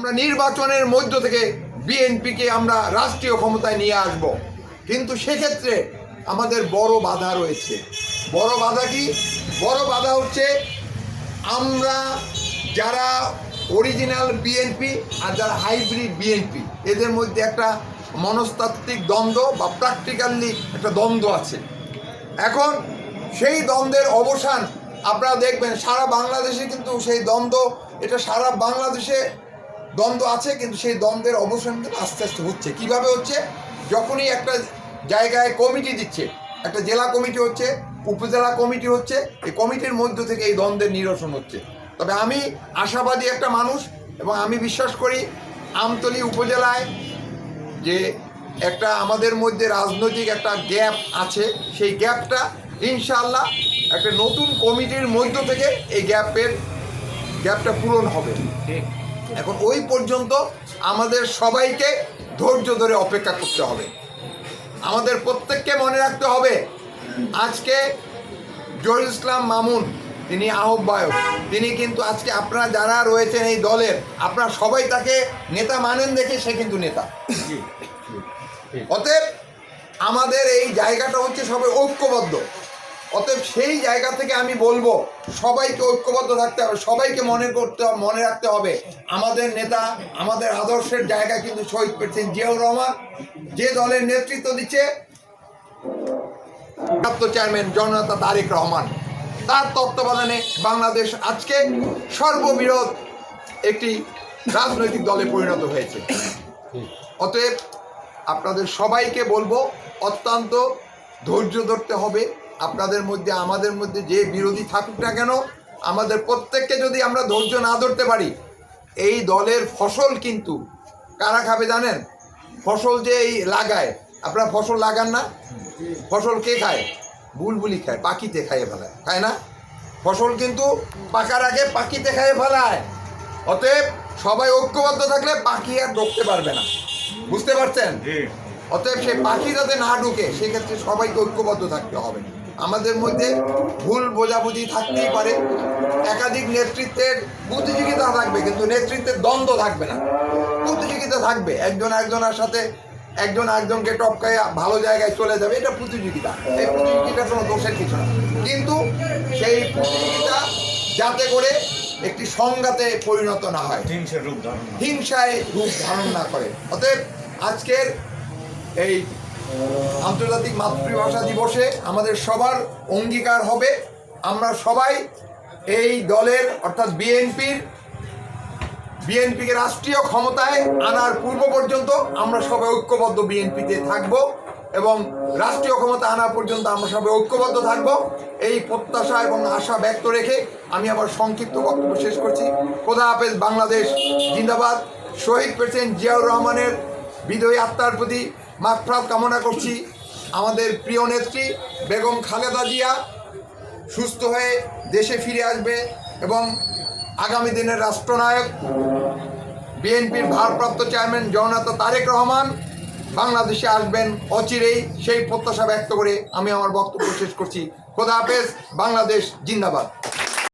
আমরা নির্বাচনের মধ্য থেকে বিএনপিকে আমরা রাষ্ট্রীয় ক্ষমতায় নিয়ে আসব। কিন্তু সেক্ষেত্রে আমাদের বড় বাধা রয়েছে। বড় বাধা কি? বড় বাধা হচ্ছে আমরা যারা অরিজিনাল বিএনপি আর যারা হাইব্রিড বিএনপি এদের মধ্যে একটা মনস্তাত্ত্বিক দ্বন্দ্ব বা প্র্যাকটিক্যালি একটা দ্বন্দ্ব আছে। এখন সেই দ্বন্দ্বের অবসান আপনারা দেখবেন, সারা বাংলাদেশে কিন্তু সেই দ্বন্দ্ব, এটা সারা বাংলাদেশে দ্বন্দ্ব আছে, কিন্তু সেই দ্বন্দ্বের অবসান কিন্তু আস্তে আস্তে হচ্ছে। কীভাবে হচ্ছে? যখনই একটা জায়গায় কমিটি দিচ্ছে, একটা জেলা কমিটি হচ্ছে, উপজেলা কমিটি হচ্ছে, এই কমিটির মধ্য থেকে এই দ্বন্দ্বের নিরসন হচ্ছে। তবে আমি আশাবাদী একটা মানুষ এবং আমি বিশ্বাস করি আমতলী উপজেলায় যে একটা আমাদের মধ্যে রাজনৈতিক একটা গ্যাপ আছে, সেই গ্যাপটা ইনশাআল্লাহ একটা নতুন কমিটির মধ্য থেকে এই গ্যাপের, গ্যাপটা পূরণ হবে। এখন ওই পর্যন্ত আমাদের সবাইকে ধৈর্য ধরে অপেক্ষা করতে হবে। আমাদের প্রত্যেককে মনে রাখতে হবে আজকে জহির ইসলাম মামুন তিনি আহ্বায়ক তিনি কিন্তু আজকে আপনারা যারা রয়েছেন এই দলের আপনারা সবাই তাকে নেতা মানেন দেখে সে কিন্তু নেতা। অতএব আমাদের এই জায়গাটা হচ্ছে সবাই ঐক্যবদ্ধ। অতএব সেই জায়গা থেকে আমি বলব, সবাইকে ঐক্যবদ্ধ থাকতে হবে, সবাইকে মনে করতে, মনে রাখতে হবে। আমাদের নেতা, আমাদের আদর্শের জায়গা কিন্তু শহীদ পেয়েছেন জিয়াউর রহমান। যে দলের নেতৃত্ব দিচ্ছে চেয়ারম্যান জননেতা তারেক রহমান। তার তত্ত্বাবধানে বাংলাদেশ আজকে সর্ববিরোধ একটি রাজনৈতিক দলে পরিণত হয়েছে। অতএব আপনাদের সবাইকে বলব, অত্যন্ত ধৈর্য ধরতে হবে। আপনাদের মধ্যে আমাদের মধ্যে যে বিরোধী থাকুক না কেন আমাদের প্রত্যেককে যদি আমরা ধৈর্য না ধরতে পারি এই দলের ফসল কিন্তু কারা খাবে জানেন? ফসল যে এই লাগায় আপনারা ফসল লাগান না। ফসল কে খায়? বুলবুলি খায় পাখিতে খাইয়ে ফেলায় খায় না? ফসল কিন্তু পাকার আগে পাখিতে খাইয়ে ফেলায়। অতএব সবাই ঐক্যবদ্ধ থাকলে পাখি আর ঢুকতে পারবে না। বুঝতে পারছেন? অতএব সে পাখি যাতে না ঢুকে সেক্ষেত্রে সবাইকে ঐক্যবদ্ধ থাকতে হবে। আমাদের মধ্যে ভুল বোঝাবুঝি থাকতেই পারে। একাধিক নেতৃত্বের প্রতিযোগিতা থাকবে কিন্তু নেতৃত্বের দ্বন্দ্ব থাকবে না। প্রতিযোগিতা থাকবে একজন একজনের সাথে একজন একজনকে টপকায় ভালো জায়গায় চলে যাবে এটা প্রতিযোগিতা। এই প্রতিযোগিতা কোনো দোষের কিছু না। কিন্তু সেই প্রতিযোগিতা যাতে করে একটি সংঘাতে পরিণত না হয়। হিংসের রূপ ধারণ হিংসায় রূপ ধারণ না করে। অতএব আজকের এই আন্তর্জাতিক মাতৃভাষা দিবসে আমাদের সবার অঙ্গীকার হবে। আমরা সবাই এই দলের, অর্থাৎ বিএনপির, বিএনপিকে রাষ্ট্রীয় ক্ষমতায় আনার পূর্ব পর্যন্ত আমরা সবাই ঐক্যবদ্ধ বিএনপিতে থাকব এবং রাষ্ট্রীয় ক্ষমতা আনা পর্যন্ত আমরা সবাই ঐক্যবদ্ধ থাকব। এই প্রত্যাশা এবং আশা ব্যক্ত রেখে আমি আবার সংক্ষিপ্ত বক্তব্য শেষ করছি। খোদা হাফেজ বাংলাদেশ, জিন্দাবাদ। শহীদ প্রেসিডেন্ট জিয়াউর রহমানের বিদয়ী আত্মার প্রতি মাগফরাত কামনা করছি। আমাদের প্রিয় নেত্রী বেগম খালেদা জিয়া সুস্থ হয়ে দেশে ফিরে আসবে এবং আগামী দিনের রাষ্ট্রনায়ক, বিএনপির ভারপ্রাপ্ত চেয়ারম্যান জগন্নাথ তারেক রহমান বাংলাদেশে আসবেন অচিরেই। সেই প্রত্যাশা ব্যক্ত করে আমি আমার বক্তব্য শেষ করছি। খোদা হাফেজ, বাংলাদেশ জিন্দাবাদ।